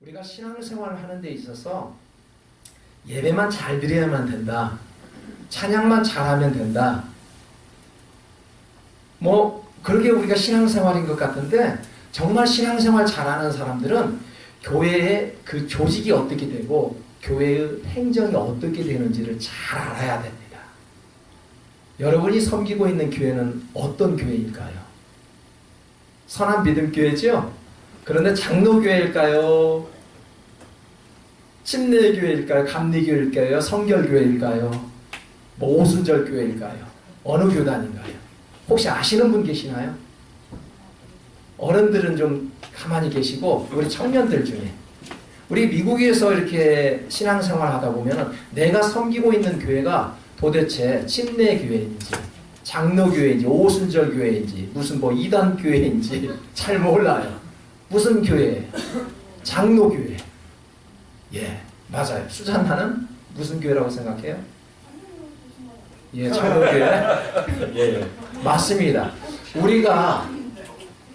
우리가 신앙생활을 하는 데 있어서 예배만 잘 드려야만 된다. 찬양만 잘하면 된다. 뭐 그렇게 우리가 신앙생활인 것 같은데 정말 신앙생활 잘하는 사람들은 교회의 그 조직이 어떻게 되고 교회의 행정이 어떻게 되는지를 잘 알아야 됩니다. 여러분이 섬기고 있는 교회는 어떤 교회일까요? 선한 믿음 교회죠? 그런데 장로교회일까요? 침례교회일까요? 감리교회일까요? 성결교회일까요? 뭐 오순절교회일까요? 어느 교단인가요? 혹시 아시는 분 계시나요? 어른들은 좀 가만히 계시고 우리 청년들 중에 우리 미국에서 이렇게 신앙생활 하다 보면 내가 섬기고 있는 교회가 도대체 침례교회인지 장로교회인지 오순절교회인지 무슨 뭐 이단교회인지 잘 몰라요. 무슨 교회? 장로교회. 예, 맞아요. 수잔나는 무슨 교회라고 생각해요? 예, 장로교회. 예, 맞습니다. 우리가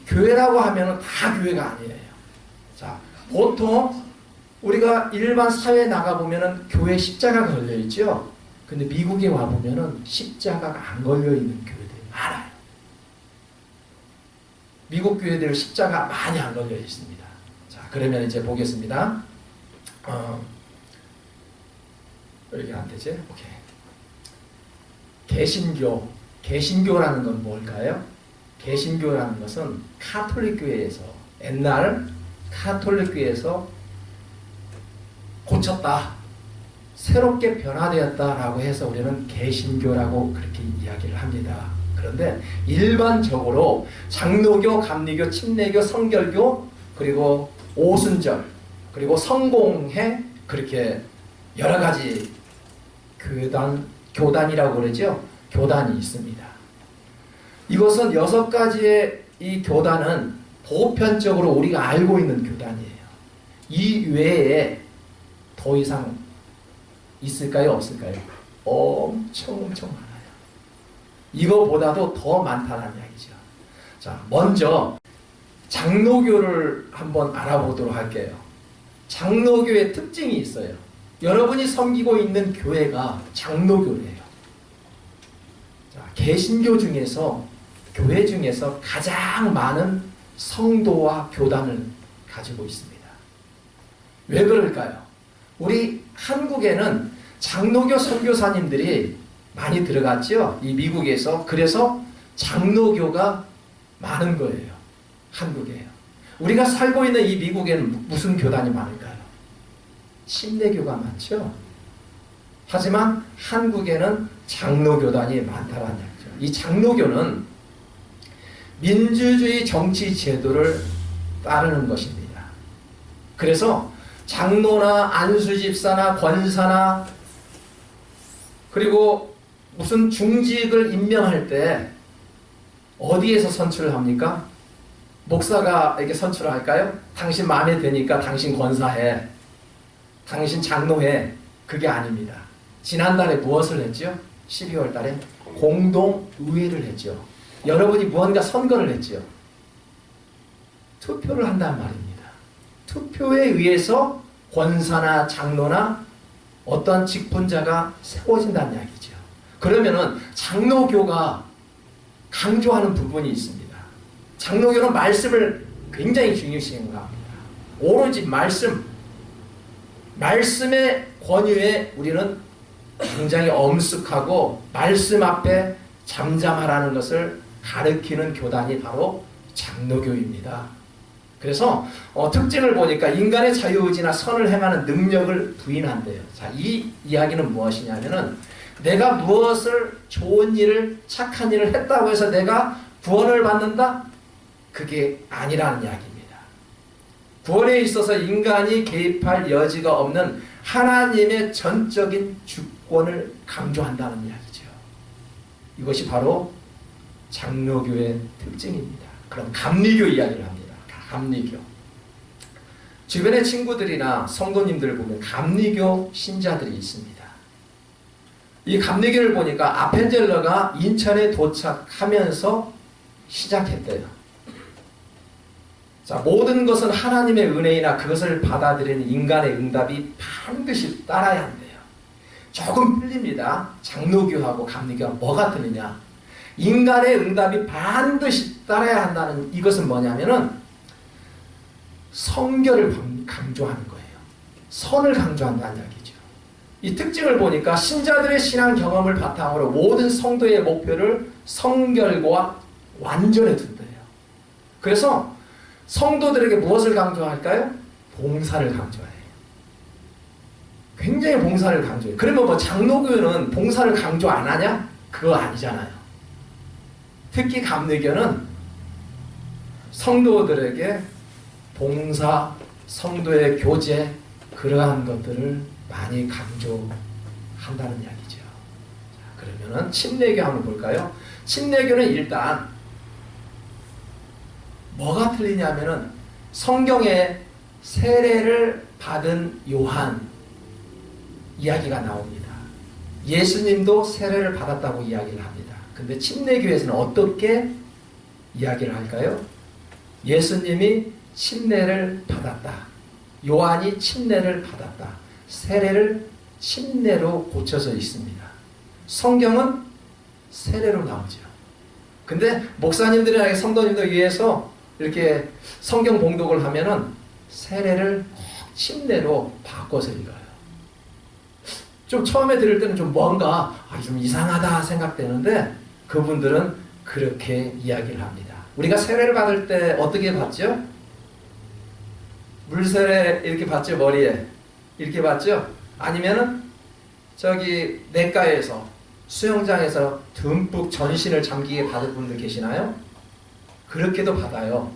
교회라고 하면 다 교회가 아니에요. 자, 보통 우리가 일반 사회에 나가 보면은 교회 십자가가 걸려 있죠. 근데 미국에 와 보면은 십자가가 안 걸려 있는 교회들이 많아요. 미국 교회들 십자가 많이 안 걸려 있습니다. 자, 그러면 이제 보겠습니다. 어, 이렇게 안 되지? 오케이. 개신교, 개신교라는 건 뭘까요? 개신교라는 것은 카톨릭 교회에서 옛날 카톨릭 교회에서 고쳤다. 새롭게 변화되었다라고 해서 우리는 개신교라고 그렇게 이야기를 합니다. 그런데 일반적으로 장로교, 감리교, 침례교, 성결교 그리고 오순절 그리고 성공회 그렇게 여러 가지 교단 교단이라고 그러죠. 교단이 있습니다. 이것은 여섯 가지의 이 교단은 보편적으로 우리가 알고 있는 교단이에요. 이 외에 더 이상 있을까요? 없을까요? 엄청 엄청 많아요. 이거보다도 더 많다는 이야기죠. 자, 먼저 장로교를 한번 알아보도록 할게요. 장로교의 특징이 있어요. 여러분이 섬기고 있는 교회가 장로교래요. 자, 개신교 중에서 교회 중에서 가장 많은 성도와 교단을 가지고 있습니다. 왜 그럴까요? 우리 한국에는 장로교 선교사님들이 많이 들어갔죠. 이 미국에서 그래서 장로교가 많은 거예요. 한국에요. 우리가 살고 있는 이 미국에는 무슨 교단이 많을까요? 침례교가 많죠. 하지만 한국에는 장로교단이 많다는 얘기죠. 이 장로교는 민주주의 정치 제도를 따르는 것입니다. 그래서 장로나 안수집사나 권사나 그리고 무슨 중직을 임명할 때 어디에서 선출을 합니까? 목사가 이렇게 선출을 할까요? 당신 마음에 드니까 당신 권사해. 당신 장로해. 그게 아닙니다. 지난달에 무엇을 했죠? 12월 달에 공동의회를 했죠. 여러분이 무언가 선거를 했죠. 투표를 한단 말입니다. 투표에 의해서 권사나 장로나 어떠한 직분자가 세워진다는 이야기죠. 그러면은 장로교가 강조하는 부분이 있습니다. 장로교는 말씀을 굉장히 중요시 생각합니다. 오로지 말씀, 말씀의 권유에 우리는 굉장히 엄숙하고 말씀 앞에 잠잠하라는 것을 가르치는 교단이 바로 장로교입니다. 그래서 어, 특징을 보니까 인간의 자유의지나 선을 행하는 능력을 부인한대요. 자, 이 이야기는 무엇이냐면은 내가 무엇을 좋은 일을 착한 일을 했다고 해서 내가 구원을 받는다? 그게 아니라는 이야기입니다. 구원에 있어서 인간이 개입할 여지가 없는 하나님의 전적인 주권을 강조한다는 이야기죠. 이것이 바로 장로교의 특징입니다. 그럼 감리교 이야기를 합니다. 감리교. 주변의 친구들이나 성도님들을 보면 감리교 신자들이 있습니다. 이 감리교를 보니까 아펜젤러가 인천에 도착하면서 시작했대요. 자, 모든 것은 하나님의 은혜이나 그것을 받아들이는 인간의 응답이 반드시 따라야 한대요. 조금 틀립니다. 장로교하고 감리교가 뭐가 틀리냐? 인간의 응답이 반드시 따라야 한다는 이것은 뭐냐면은 성결을 강- 강조하는 거예요. 선을 강조한다는 이야기죠. 이 특징을 보니까 신자들의 신앙 경험을 바탕으로 모든 성도의 목표를 성결과 완전에 둔대요. 그래서 성도들에게 무엇을 강조할까요? 봉사를 강조해요. 굉장히 봉사를 강조해요. 그러면 뭐 장로교는 봉사를 강조 안 하냐? 그거 아니잖아요. 특히 감리교는 성도들에게 봉사, 성도의 교제 그러한 것들을 많이 강조한다는 이야기죠. 자, 그러면은 침례교 한번 볼까요? 침례교는 일단 뭐가 틀리냐면은 성경에 세례를 받은 요한 이야기가 나옵니다. 예수님도 세례를 받았다고 이야기를 합니다. 근데 침례교에서는 어떻게 이야기를 할까요? 예수님이 침례를 받았다. 요한이 침례를 받았다. 세례를 침례로 고쳐져 있습니다. 성경은 세례로 나오죠. 근데 목사님들이나 성도님들 위해서 이렇게 성경 봉독을 하면은 세례를 침례로 바꿔서 읽어요. 좀 처음에 들을 때는 좀 뭔가 아, 좀 이상하다 생각되는데 그분들은 그렇게 이야기를 합니다. 우리가 세례를 받을 때 어떻게 받죠? 물세례 이렇게 받죠 머리에 이렇게 받죠? 아니면은 저기 내과에서 수영장에서 듬뿍 전신을 잠기게 받을 분들 계시나요? 그렇게도 받아요.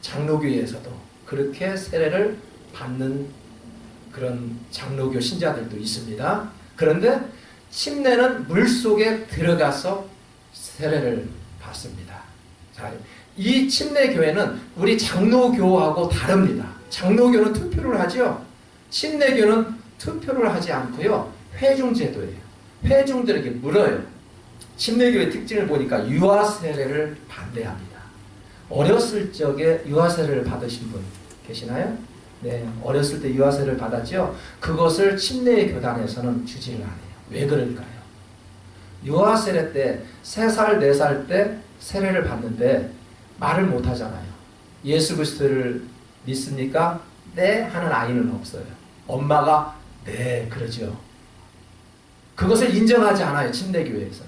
장로교에서도 그렇게 세례를 받는 그런 장로교 신자들도 있습니다. 그런데 침례는 물 속에 들어가서 세례를 받습니다. 자, 이 침례 교회는 우리 장로교하고 다릅니다. 장로교는 투표를 하죠. 침례교는 투표를 하지 않고요. 회중 제도예요. 회중들에게 물어요. 침례교의 특징을 보니까 유아 세례를 반대합니다. 어렸을 적에 유아 세례를 받으신 분 계시나요? 네, 어렸을 때 유아 세례를 받았죠. 그것을 침례 교단에서는 주지를 안 해요. 왜 그럴까요? 유아 세례 때 3살, 4살 때 세례를 받는데 말을 못 하잖아요. 예수 그리스도를 믿습니까? 네 하는 아이는 없어요. 엄마가 네 그러죠. 그것을 인정하지 않아요. 침례교회에서.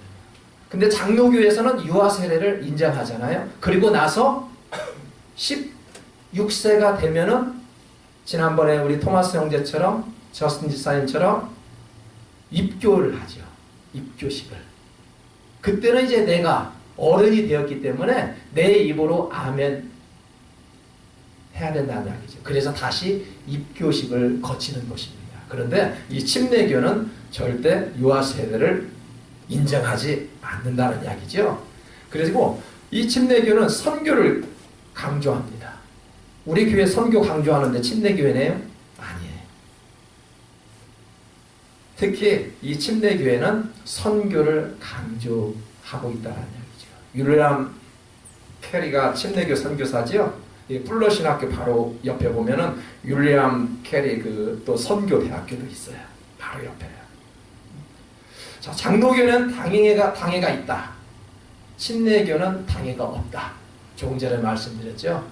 근데 장로교에서는 유아 세례를 인정하잖아요. 그리고 나서 16세가 되면은 지난번에 우리 토마스 형제처럼 저스틴 지사님처럼 입교를 하죠. 입교식을. 그때는 이제 내가 어른이 되었기 때문에 내 입으로 아멘 해야 된다는 이야기죠. 그래서 다시 입교식을 거치는 것입니다. 그런데 이 침례교는 절대 유아 세대를 인정하지 않는다는 이야기죠. 그리고 이 침례교는 선교를 강조합니다. 우리 교회 선교 강조하는데 침례교회네요? 특히 이 침례교회는 선교를 강조하고 있다는 이야기죠. 율람 캐리가 침례교 선교사지요. 이 플러 신학교 바로 옆에 보면은 율리암 캐리 그 또 선교 대학교도 있어요. 바로 옆에. 자, 장로교는 당회가 당회가 있다. 침례교는 당회가 없다. 조금 전에 말씀드렸죠.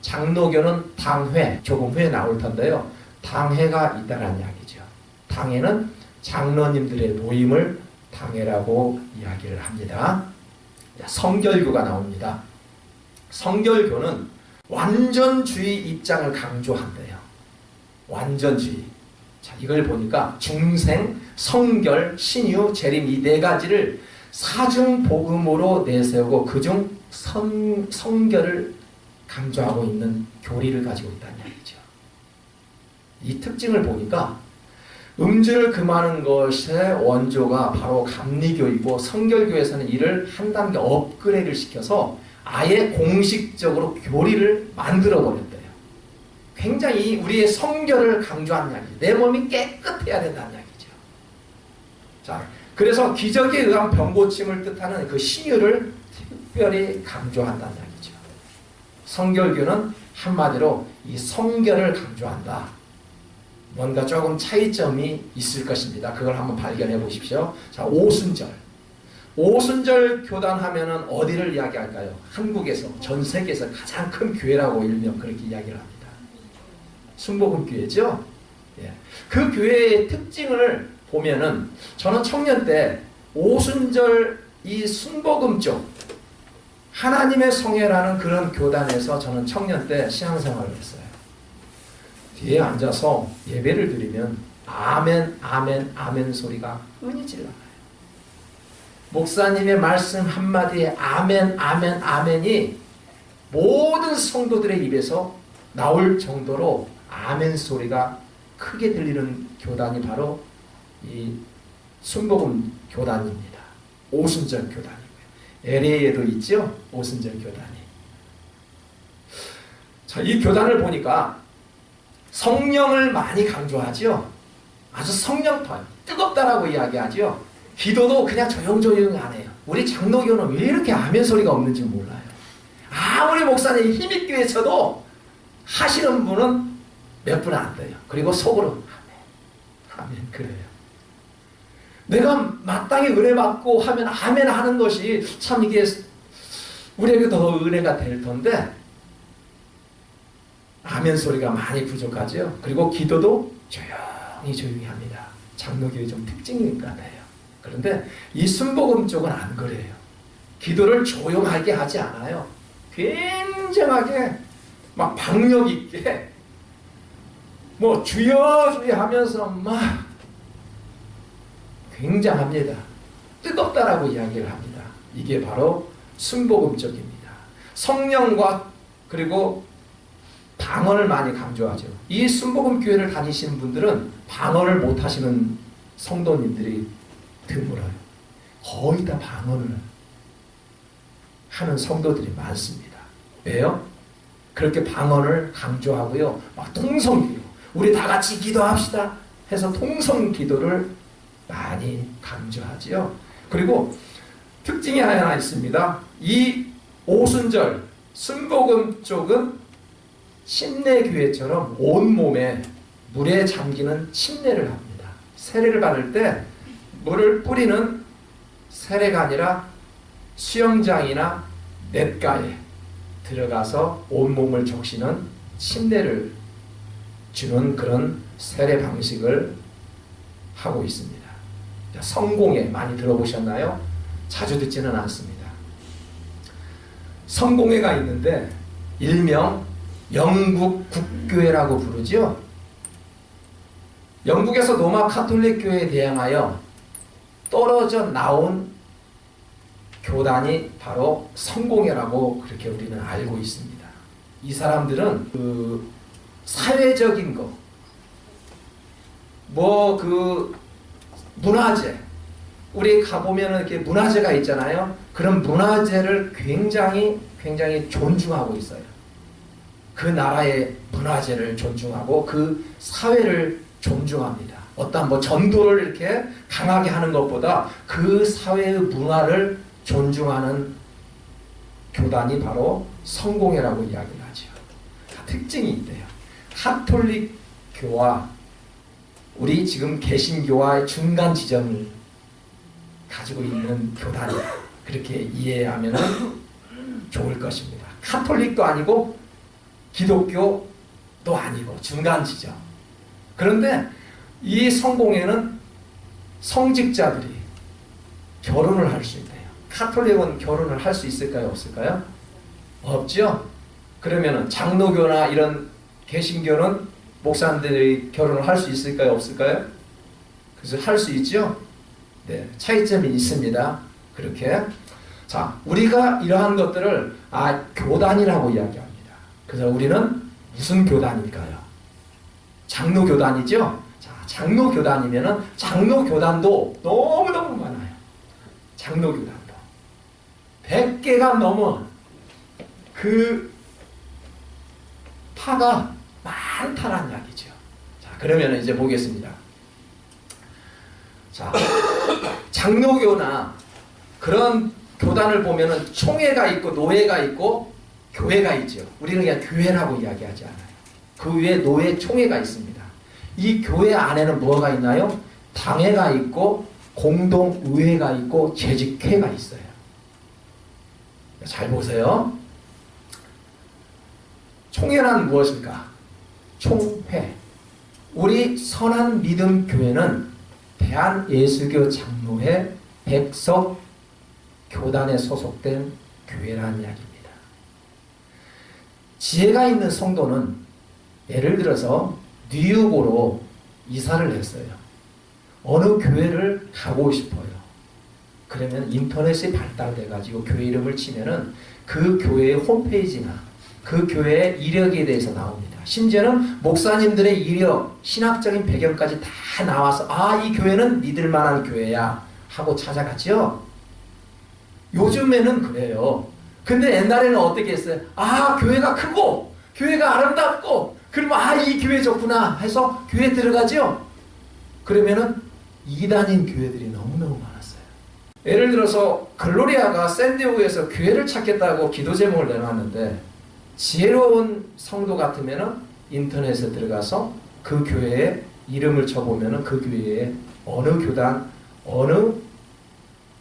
장로교는 당회 조금 후에 나올 텐데요. 당회가 있다는 이야기죠. 당회는 장로님들의 모임을 당회라고 이야기를 합니다. 성결교가 나옵니다. 성결교는 완전주의 입장을 강조한대요. 완전주의. 자, 이걸 보니까 중생, 성결, 신유, 재림 이 네 가지를 사중 복음으로 내세우고 그중 성, 성결을 강조하고 있는 교리를 가지고 있다는 얘기죠. 이 특징을 보니까 음주를 금하는 것의 원조가 바로 감리교이고 성결교에서는 이를 한 단계 업그레이드를 시켜서 아예 공식적으로 교리를 만들어 버렸대요. 굉장히 우리의 성결을 강조하는 이야기. 내 몸이 깨끗해야 된다는 이야기죠. 자, 그래서 기적에 의한 병고침을 뜻하는 그 신유를 특별히 강조한다는 이야기죠. 성결교는 한마디로 이 성결을 강조한다. 뭔가 조금 차이점이 있을 것입니다. 그걸 한번 발견해 보십시오. 자, 오순절. 오순절 교단 하면은 어디를 이야기할까요? 한국에서 전 세계에서 가장 큰 교회라고 일명 그렇게 이야기를 합니다. 순복음 교회죠. 예. 그 교회의 특징을 보면은 저는 청년 때 오순절 이 순복음 쪽 하나님의 성회라는 그런 교단에서 저는 청년 때 신앙생활을 했어요. 뒤에 앉아서 예배를 드리면 아멘, 아멘, 아멘 소리가 끊이질 않아요. 목사님의 말씀 한마디에 아멘, 아멘, 아멘이 모든 성도들의 입에서 나올 정도로 아멘 소리가 크게 들리는 교단이 바로 이 순복음 교단입니다. 오순절 교단이고요. LA에도 있죠? 오순절 교단이. 자, 이 교단을 보니까 성령을 많이 강조하죠. 아주 성령파 뜨겁다라고 이야기하죠. 기도도 그냥 조용조용 안 해요. 우리 장로교는 왜 이렇게 아멘 소리가 없는지 몰라요. 아무리 목사님 힘있게 쳐도 하시는 분은 몇 분 안 돼요. 그리고 속으로 아멘, 아멘 그래요. 내가 마땅히 은혜 받고 하면 아멘 하는 것이 참 이게 우리에게 더 은혜가 될 텐데 아멘 소리가 많이 부족하죠. 그리고 기도도 조용히 조용히 합니다. 장로교의 좀 특징인 것 같아요. 그런데 이 순복음 쪽은 안 그래요. 기도를 조용하게 하지 않아요. 굉장하게 막 박력 있게 뭐 주여 주여 하면서 막 굉장합니다. 뜨겁다라고 이야기를 합니다. 이게 바로 순복음적입니다. 성령과 그리고 방언을 많이 강조하죠. 이 순복음 교회를 다니시는 분들은 방언을 못 하시는 성도님들이 드물어요. 거의 다 방언을 하는 성도들이 많습니다. 왜요? 그렇게 방언을 강조하고요. 막 통성기도 우리 다 같이 기도합시다 해서 통성 기도를 많이 강조하지요. 그리고 특징이 하나 있습니다. 이 오순절 순복음 쪽은 침례 교회처럼 온 몸에 물에 잠기는 침례를 합니다. 세례를 받을 때 물을 뿌리는 세례가 아니라 수영장이나 냇가에 들어가서 온 몸을 적시는 침례를 주는 그런 세례 방식을 하고 있습니다. 성공회 많이 들어보셨나요? 자주 듣지는 않습니다. 성공회가 있는데 일명 영국 국교회라고 부르죠. 영국에서 로마 카톨릭 교회에 대항하여 떨어져 나온 교단이 바로 성공회라고 그렇게 우리는 알고 있습니다. 이 사람들은 그 사회적인 거, 뭐 그 문화재, 우리 가보면 이렇게 문화재가 있잖아요. 그런 문화재를 굉장히 굉장히 존중하고 있어요. 그 나라의 문화재를 존중하고 그 사회를 존중합니다. 어떤 뭐 전도를 이렇게 강하게 하는 것보다 그 사회의 문화를 존중하는 교단이 바로 성공회라고 이야기를 하죠. 특징이 있대요. 카톨릭 교와 우리 지금 개신교와의 중간 지점을 가지고 있는 교단이다. 그렇게 이해하면 좋을 것입니다. 카톨릭도 아니고 기독교도 아니고 중간 지점. 그런데 이 성공회는 성직자들이 결혼을 할 수 있대요. 카톨릭은 결혼을 할 수 있을까요? 없을까요? 없죠. 그러면은 장로교나 이런 개신교는 목사님들이 결혼을 할 수 있을까요? 없을까요? 그래서 할 수 있죠. 네, 차이점이 있습니다. 그렇게 자 우리가 이러한 것들을 아 교단이라고 이야기합니다. 그래서 우리는 무슨 교단일까요? 장로 교단이죠. 자 장로 교단이면은 장로 교단도 너무 너무 많아요. 장로 교단도 100개가 넘은 그 파가 많다는 이야기죠. 자 그러면 이제 보겠습니다. 자 장로교나 그런 교단을 보면은 총회가 있고 노회가 있고 교회가 있죠. 우리는 그냥 교회라고 이야기하지 않아요. 그 위에 노예 총회가 있습니다. 이 교회 안에는 뭐가 있나요? 당회가 있고 공동의회가 있고 재직회가 있어요. 잘 보세요. 총회란 무엇일까? 총회. 우리 선한 믿음 교회는 대한 예수교 장로회 백석 교단에 소속된 교회라는 이야기입니다. 지혜가 있는 성도는 예를 들어서 뉴욕으로 이사를 했어요. 어느 교회를 가고 싶어요. 그러면 인터넷이 발달돼 가지고 교회 이름을 치면은 그 교회의 홈페이지나 그 교회의 이력에 대해서 나옵니다. 심지어는 목사님들의 이력, 신학적인 배경까지 다 나와서 아, 이 교회는 믿을 만한 교회야 하고 찾아갔죠. 요즘에는 그래요. 근데 옛날에는 어떻게 했어요? 아, 교회가 크고 교회가 아름답고 그러면 아, 이 교회 좋구나 해서 교회 들어가죠. 그러면은 이단인 교회들이 너무너무 많았어요. 예를 들어서 글로리아가 샌디오그에서 교회를 찾겠다고 기도 제목을 내놨는데 지혜로운 성도 같으면은 인터넷에 들어가서 그 교회에 이름을 쳐보면은 그 교회에 어느 교단, 어느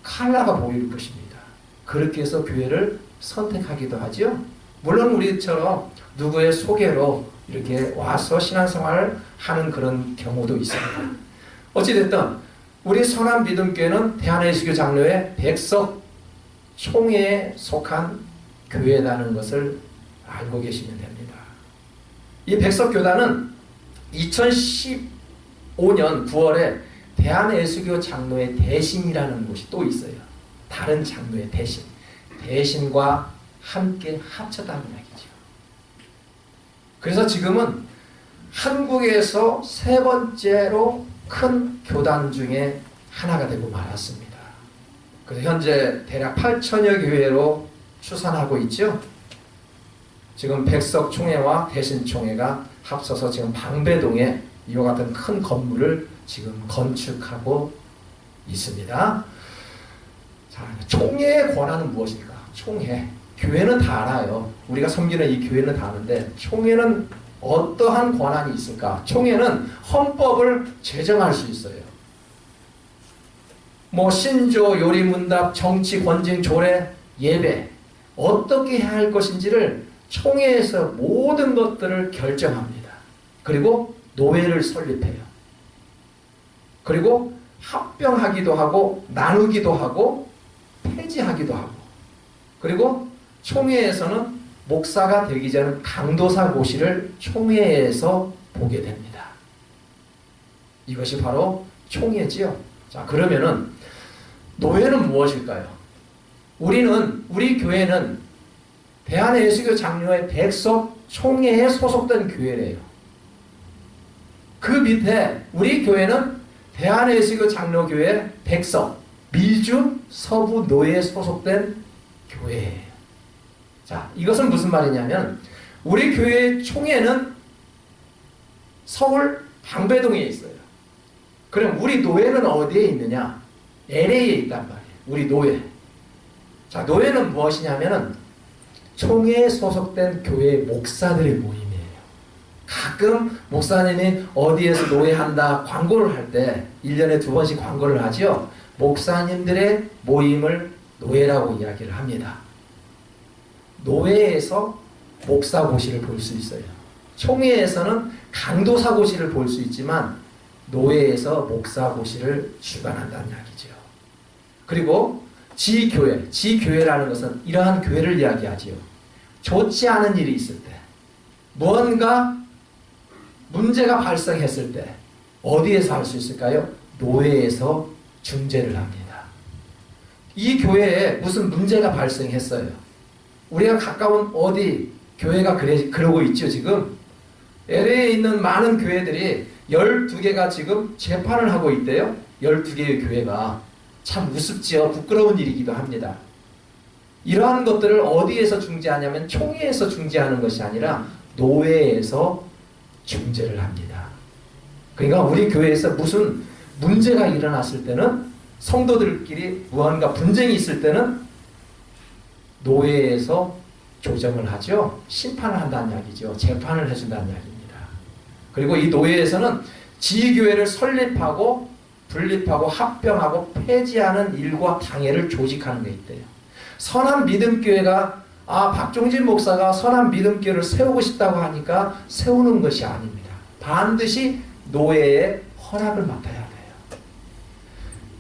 칼라가 보일 것입니다. 그렇게 해서 교회를 선택하기도 하죠. 물론 우리처럼 누구의 소개로 이렇게 와서 신앙생활을 하는 그런 경우도 있습니다. 어찌됐든 우리 선한 믿음교회는 대한예수교 장로의 백석 총회에 속한 교회라는 것을 알고 계시면 됩니다. 이 백석교단은 2015년 9월에 대한예수교 장로의 대신이라는 곳이 또 있어요. 다른 장로의 대신. 대신과 함께 합쳤다는 이야기죠. 그래서 지금은 한국에서 세 번째로 큰 교단 중에 하나가 되고 말았습니다. 그래서 현재 대략 8천여 교회로 추산하고 있죠. 지금 백석 총회와 대신 총회가 합쳐서 지금 방배동에 이와 같은 큰 건물을 지금 건축하고 있습니다. 자, 총회의 권한은 무엇일까? 총회. 교회는 다 알아요. 우리가 섬기는 이 교회는 다 아는데 총회는 어떠한 권한이 있을까? 총회는 헌법을 제정할 수 있어요. 뭐 신조, 요리문답, 정치, 권징, 조례, 예배 어떻게 해야 할 것인지를 총회에서 모든 것들을 결정합니다. 그리고 노예를 설립해요. 그리고 합병하기도 하고 나누기도 하고 폐지하기도 하고 그리고 총회에서는 목사가 되기 전 강도사 고시를 총회에서 보게 됩니다. 이것이 바로 총회지요. 자, 그러면은 노예는 무엇일까요? 우리는 우리 교회는 대한예수교 장로의 백석 총회에 소속된 교회래요. 그 밑에 우리 교회는 대한예수교 장로교회 백석 미주 서부 노예에 소속된 교회예요. 자, 이것은 무슨 말이냐면 우리 교회의 총회는 서울 방배동에 있어요. 그럼 우리 노예는 어디에 있느냐? LA에 있단 말이에요. 우리 노예. 자, 노예는 무엇이냐면은 총회에 소속된 교회의 목사들의 모임이에요. 가끔 목사님이 어디에서 노예한다 광고를 할 때 1년에 두 번씩 광고를 하죠. 목사님들의 모임을 노예라고 이야기를 합니다. 노예에서 목사고시를 볼 수 있어요. 총회에서는 강도사고시를 볼 수 있지만 노예에서 목사고시를 주관한다는 이야기죠. 그리고 지교회, 지교회라는 것은 이러한 교회를 이야기하지요. 좋지 않은 일이 있을 때, 무언가 문제가 발생했을 때 어디에서 할 수 있을까요? 노예에서 중재를 합니다. 이 교회에 무슨 문제가 발생했어요. 우리가 가까운 어디 교회가 그래, 그러고 있죠, 지금. LA에 있는 많은 교회들이 12개가 지금 재판을 하고 있대요. 12개의 교회가. 참 우습지요. 부끄러운 일이기도 합니다. 이러한 것들을 어디에서 중재하냐면 총회에서 중재하는 것이 아니라 노회에서 중재를 합니다. 그러니까 우리 교회에서 무슨 문제가 일어났을 때는 성도들끼리 무언가 분쟁이 있을 때는 노예에서 조정을 하죠. 심판을 한다는 이야기죠. 재판을 해준다는 이야기입니다. 그리고 이 노예에서는 지교회를 설립하고 분립하고 합병하고 폐지하는 일과 당회를 조직하는 게 있대요. 선한 믿음교회가 아 박종진 목사가 선한 믿음교회를 세우고 싶다고 하니까 세우는 것이 아닙니다. 반드시 노예의 허락을 맡아야 돼요.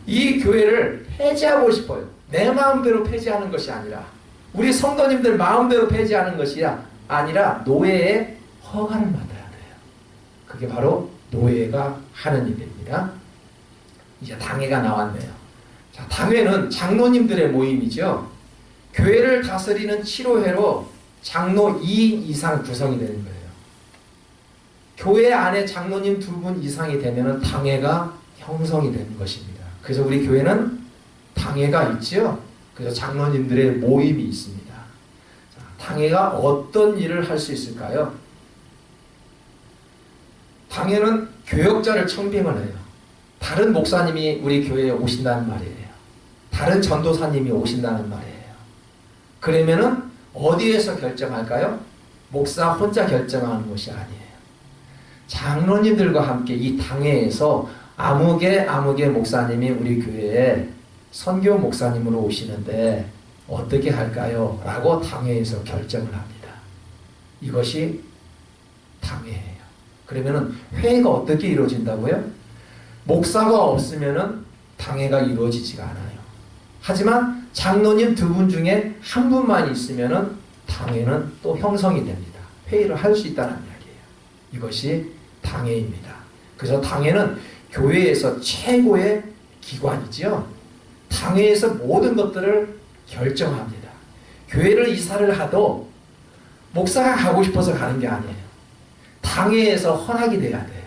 이 교회를 폐지하고 싶어요. 내 마음대로 폐지하는 것이 아니라 우리 성도님들 마음대로 폐지하는 것이 아니라 노예의 허가를 맡아야 돼요. 그게 바로 노예가 하는 일입니다. 이제 당회가 나왔네요. 자, 당회는 장로님들의 모임이죠. 교회를 다스리는 7호회로 장로 2인 이상 구성이 되는 거예요. 교회 안에 장로님 두 분 이상이 되면 당회가 형성이 되는 것입니다. 그래서 우리 교회는 당회가 있지요. 그래서 장로님들의 모임이 있습니다. 자, 당회가 어떤 일을 할 수 있을까요? 당회는 교역자를 청빙을 해요. 다른 목사님이 우리 교회에 오신다는 말이에요. 다른 전도사님이 오신다는 말이에요. 그러면은 어디에서 결정할까요? 목사 혼자 결정하는 것이 아니에요. 장로님들과 함께 이 당회에서 아무개 아무개 목사님이 우리 교회에 선교 목사님으로 오시는데 어떻게 할까요? 라고 당회에서 결정을 합니다. 이것이 당회예요. 그러면은 회의가 어떻게 이루어진다고요? 목사가 없으면은 당회가 이루어지지가 않아요. 하지만 장로님 두 분 중에 한 분만 있으면은 당회는 또 형성이 됩니다. 회의를 할 수 있다는 이야기예요. 이것이 당회입니다. 그래서 당회는 교회에서 최고의 기관이지요. 당회에서 모든 것들을 결정합니다. 교회를 이사를 하도 목사가 가고 싶어서 가는 게 아니에요. 당회에서 허락이 돼야 돼요.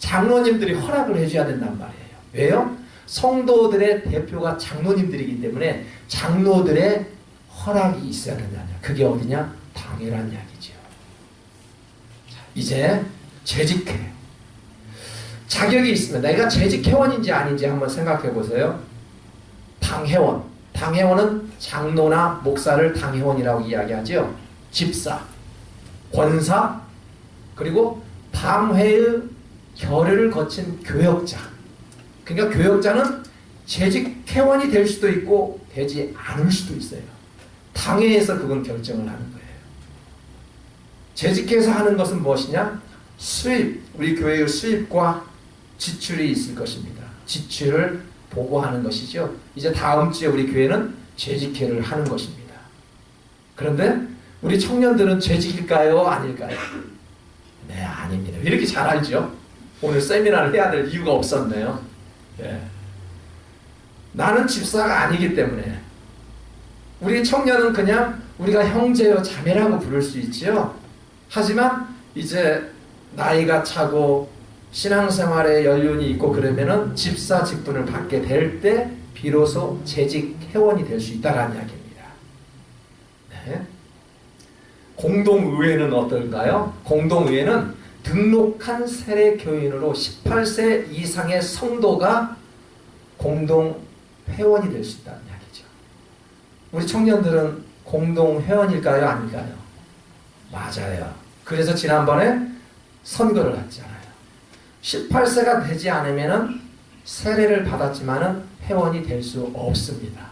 장로님들이 허락을 해줘야 된단 말이에요. 왜요? 성도들의 대표가 장로님들이기 때문에 장로들의 허락이 있어야 된다는 그게 어디냐? 당회란 이야기죠. 자, 이제 재직회. 자격이 있으면 내가 재직회원인지 아닌지 한번 생각해 보세요. 당회원. 당회원은 장로나 목사를 당회원이라고 이야기하죠. 집사, 권사, 그리고 당회의 결의를 거친 교역자. 그러니까 교역자는 재직 회원이 될 수도 있고 되지 않을 수도 있어요. 당회에서 그건 결정을 하는 거예요. 재직해서 하는 것은 무엇이냐? 수입, 우리 교회의 수입과 지출이 있을 것입니다. 지출을 보고하는 것이죠. 이제 다음 주에 우리 교회는 재직회를 하는 것입니다. 그런데 우리 청년들은 재직일까요? 아닐까요? 네, 아닙니다. 왜 이렇게 잘 알죠? 오늘 세미나를 해야 될 이유가 없었네요. 예. 나는 집사가 아니기 때문에 우리 청년은 그냥 우리가 형제요 자매라고 부를 수 있지요. 하지만 이제 나이가 차고 신앙생활에 연륜이 있고 그러면은 집사 직분을 받게 될 때 비로소 재직 회원이 될 수 있다라는 이야기입니다. 네. 공동의회는 어떨까요? 공동의회는 등록한 세례 교인으로 18세 이상의 성도가 공동 회원이 될 수 있다는 이야기죠. 우리 청년들은 공동 회원일까요? 아닐까요? 맞아요. 그래서 지난번에 선거를 했잖아요. 18세가 되지 않으면은 세례를 받았지만은 회원이 될 수 없습니다.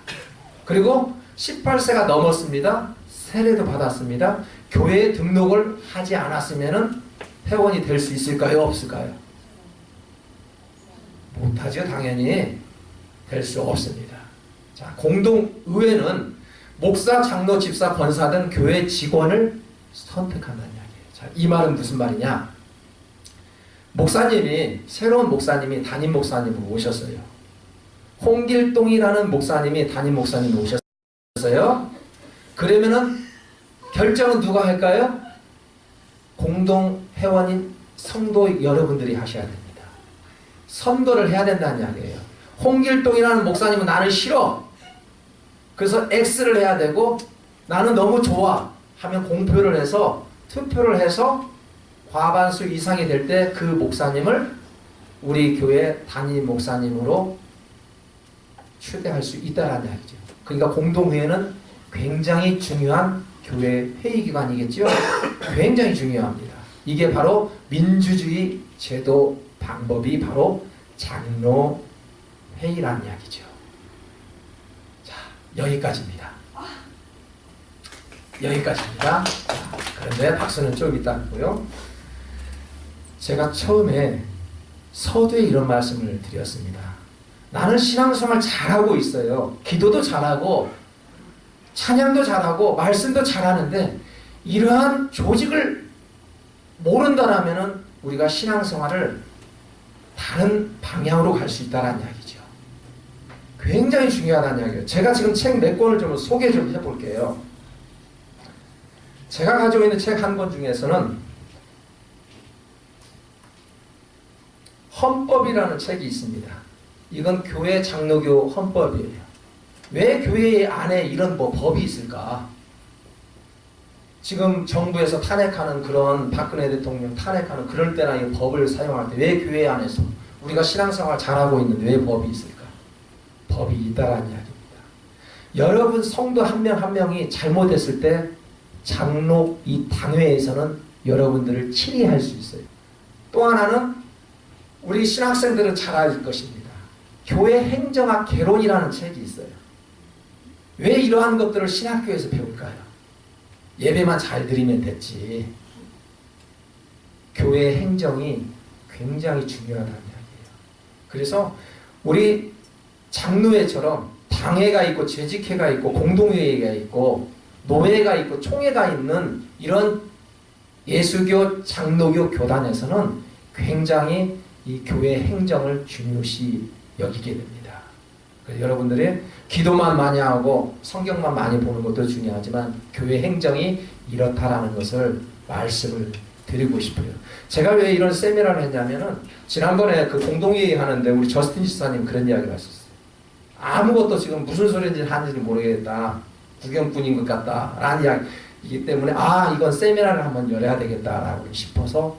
그리고 18세가 넘었습니다. 세례도 받았습니다. 교회에 등록을 하지 않았으면은 회원이 될 수 있을까요? 없을까요? 못하죠. 당연히 될 수 없습니다. 자, 공동의회는 목사, 장로, 집사, 권사 등 교회 직원을 선택한다는 이야기예요. 자, 이 말은 무슨 말이냐? 목사님이 새로운 목사님이 담임 목사님으로 오셨어요. 홍길동이라는 목사님이 담임 목사님 오셨어요. 그러면은 결정은 누가 할까요? 공동 회원인 성도 여러분들이 하셔야 됩니다. 선거를 해야 된다는 이야기예요. 홍길동이라는 목사님은 나는 싫어. 그래서 X를 해야 되고 나는 너무 좋아 하면 공표를 해서 투표를 해서 과반수 이상이 될 때 그 목사님을 우리 교회 담임 목사님으로 추대할 수 있다라는 이야기죠. 그러니까 공동회의는 굉장히 중요한 교회 회의 기관이겠죠. 굉장히 중요합니다. 이게 바로 민주주의 제도 방법이 바로 장로 회의라는 이야기죠. 자, 여기까지입니다. 여기까지입니다. 자, 그런데 박수는 좀 이따 하고요. 제가 처음에 서두에 이런 말씀을 드렸습니다. 나는 신앙생활 잘하고 있어요. 기도도 잘하고 찬양도 잘하고 말씀도 잘하는데 이러한 조직을 모른다라면은 우리가 신앙생활을 다른 방향으로 갈 수 있다는 이야기죠. 굉장히 중요하다는 이야기예요. 제가 지금 책 몇 권을 좀 소개 좀 해볼게요. 제가 가지고 있는 책 한 권 중에서는 헌법이라는 책이 있습니다. 이건 교회 장로교 헌법이에요. 왜 교회 안에 이런 뭐 법이 있을까? 지금 정부에서 탄핵하는 그런 박근혜 대통령 탄핵하는 그럴 때나 이 법을 사용할 때 왜 교회 안에서 우리가 신앙생활 잘하고 있는데 왜 법이 있을까? 법이 있다라는 이야기입니다. 여러분 성도 한 명한 명이 잘못했을 때 장로 이 당회에서는 여러분들을 치리할 수 있어요. 또 하나는 우리 신학생들은 잘 알 것입니다. 교회 행정학 개론이라는 책이 있어요. 왜 이러한 것들을 신학교에서 배울까요? 예배만 잘 드리면 됐지. 교회 행정이 굉장히 중요하다는 이야기예요. 그래서 우리 장로회처럼 당회가 있고 재직회가 있고 공동회의가 있고 노회가 있고 총회가 있는 이런 예수교 장로교 교단에서는 굉장히 이 교회 행정을 중요시 여기게 됩니다. 그래서 여러분들의 기도만 많이 하고 성경만 많이 보는 것도 중요하지만 교회 행정이 이렇다라는 것을 말씀을 드리고 싶어요. 제가 왜 이런 세미나를 했냐면은 지난번에 그 공동회의 하는데 우리 저스틴 지사님 그런 이야기를 하셨어요. 아무것도 지금 무슨 소리인지 하는지 모르겠다. 구경꾼인 것 같다. 라는 이야기이기 때문에 아 이건 세미나를 한번 열어야 되겠다라고 싶어서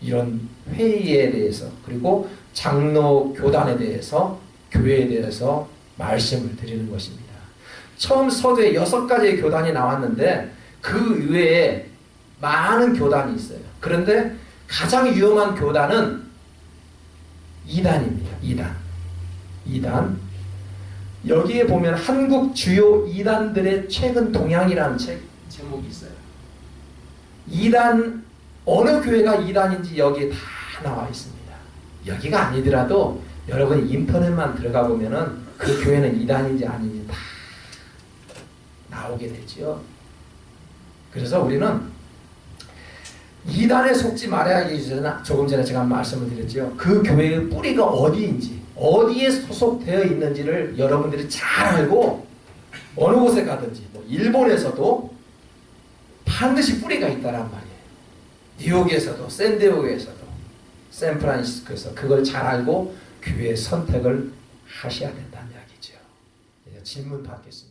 이런 회의에 대해서 그리고 장로 교단에 대해서 교회에 대해서 말씀을 드리는 것입니다. 처음 서두에 여섯 가지의 교단이 나왔는데 그 외에 많은 교단이 있어요. 그런데 가장 위험한 교단은 이단입니다. 이단. 이단. 여기에 보면 한국 주요 이단들의 최근 동향이라는 책 제목이 있어요. 이단 어느 교회가 이단인지 여기에 다 나와 있습니다. 여기가 아니더라도 여러분이 인터넷만 들어가 보면은 그 교회는 이단인지 아닌지 다 나오게 되죠. 그래서 우리는 이단에 속지 말아야기 전에 조금 전에 제가 말씀을 드렸죠. 그 교회의 뿌리가 어디인지, 어디에 소속되어 있는지를 여러분들이 잘 알고 어느 곳에 가든지, 뭐 일본에서도 반드시 뿌리가 있다란 말이에요. 뉴욕에서도, 샌디에고에서도, 샌프란시스코에서 그걸 잘 알고 교회 선택을 하셔야 된다는 이야기죠. 이제 질문 받겠습니다.